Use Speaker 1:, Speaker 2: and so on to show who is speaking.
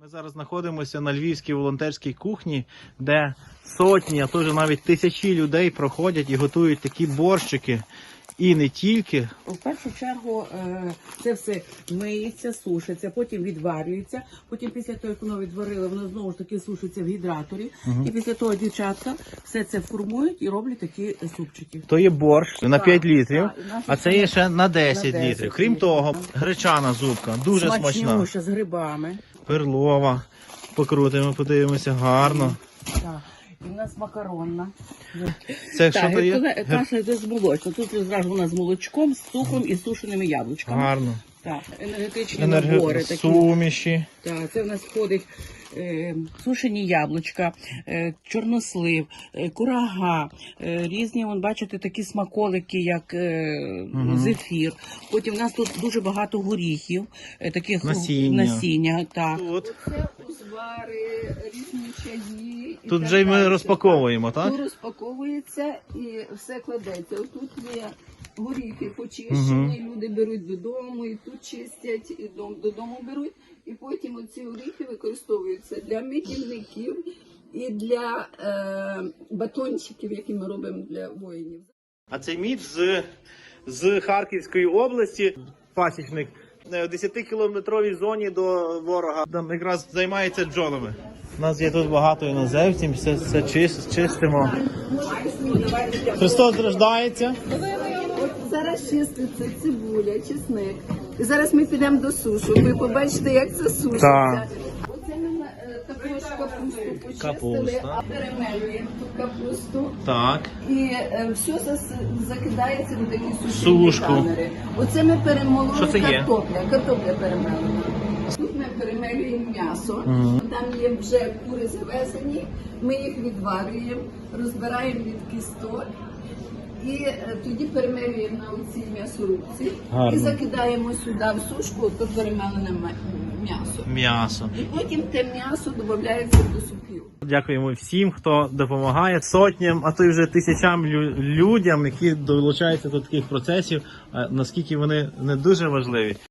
Speaker 1: Ми зараз знаходимося на львівській волонтерській кухні, де сотні, а то вже навіть тисячі людей проходять і готують такі борщики. І не тільки.
Speaker 2: В першу чергу е, це все миється, сушиться, потім відварюється. Потім після того, як воно відварили, воно знову ж таки сушиться в гідраторі. І після того дівчатка все це формують і роблять такі супчики.
Speaker 1: То є борщ на
Speaker 2: Так,
Speaker 1: 5 літрів,
Speaker 2: так,
Speaker 1: а це є ще на 10
Speaker 2: на 10
Speaker 1: літрів. Крім того, гречана зубка, дуже смачна.
Speaker 2: Смачнюща з грибами.
Speaker 1: Перлова. Покрутимо, подивимося, гарно.
Speaker 2: Так. В нас макаронна.
Speaker 1: Це що
Speaker 2: Так,
Speaker 1: то є?
Speaker 2: каша йде з молочком. Тут зразу вона з молочком, з цукром і сушеними яблучками.
Speaker 1: Гарно.
Speaker 2: Так, енергетичні набори такі.
Speaker 1: Суміші.
Speaker 2: Так, це в нас входить е, сушені яблучка, е, чорнослив, е, курага, е, різні, вон, бачите, такі смаколики, як е,
Speaker 1: Мгм.
Speaker 2: зефір. Потім в нас тут дуже багато горіхів, е, таких
Speaker 1: Насіння.
Speaker 2: насіння так.
Speaker 1: Тут,
Speaker 3: Це узвари, різні чаї. і
Speaker 1: тут
Speaker 3: так
Speaker 1: вже й ми
Speaker 3: далі.
Speaker 1: розпаковуємо, так?
Speaker 3: Тут розпаковується і все кладеться. Тут є горіхи почищені, люди беруть додому, і тут чистять, і дом, додому беруть. І потім оці горіхи використовуються для мітівників і для е, батончиків, які ми робимо для воїнів.
Speaker 1: А цей мід з, з Харківської області, пасічник, 10-кілометровій зоні до ворога. Там якраз займається джонами. У нас є тут багато іноземців, все, все чис- чистимо. Христос страждається.
Speaker 3: Зараз чиститься цибуля, чесник. І зараз ми підемо до сушу. Ви побачите, як це сушиться.
Speaker 1: Так.
Speaker 3: Оце ми е, також капусту почистили,
Speaker 1: Капуста.
Speaker 3: а перемелюємо ту капусту.
Speaker 1: Так.
Speaker 3: І е, все зас- закидається в такі сушені
Speaker 1: Сушку.
Speaker 3: камери. Оце ми перемололи
Speaker 1: Що це є?
Speaker 3: картопля. Картопля перемелена. Тут ми перемелюємо м'ясо.
Speaker 1: Мгм.
Speaker 3: Там є вже кури завезені. Ми їх відварюємо, розбираємо від кісток. І е, тоді перемелюємо на оцій м'ясорубці
Speaker 1: Гарно.
Speaker 3: і закидаємо сюди в сушку, то перемелене м- м'ясо.
Speaker 1: М'ясо.
Speaker 3: І потім те м'ясо додається до супів.
Speaker 1: Дякуємо всім, хто допомагає сотням, а то й вже тисячам лю- людям, які долучаються до таких процесів, наскільки вони не дуже важливі.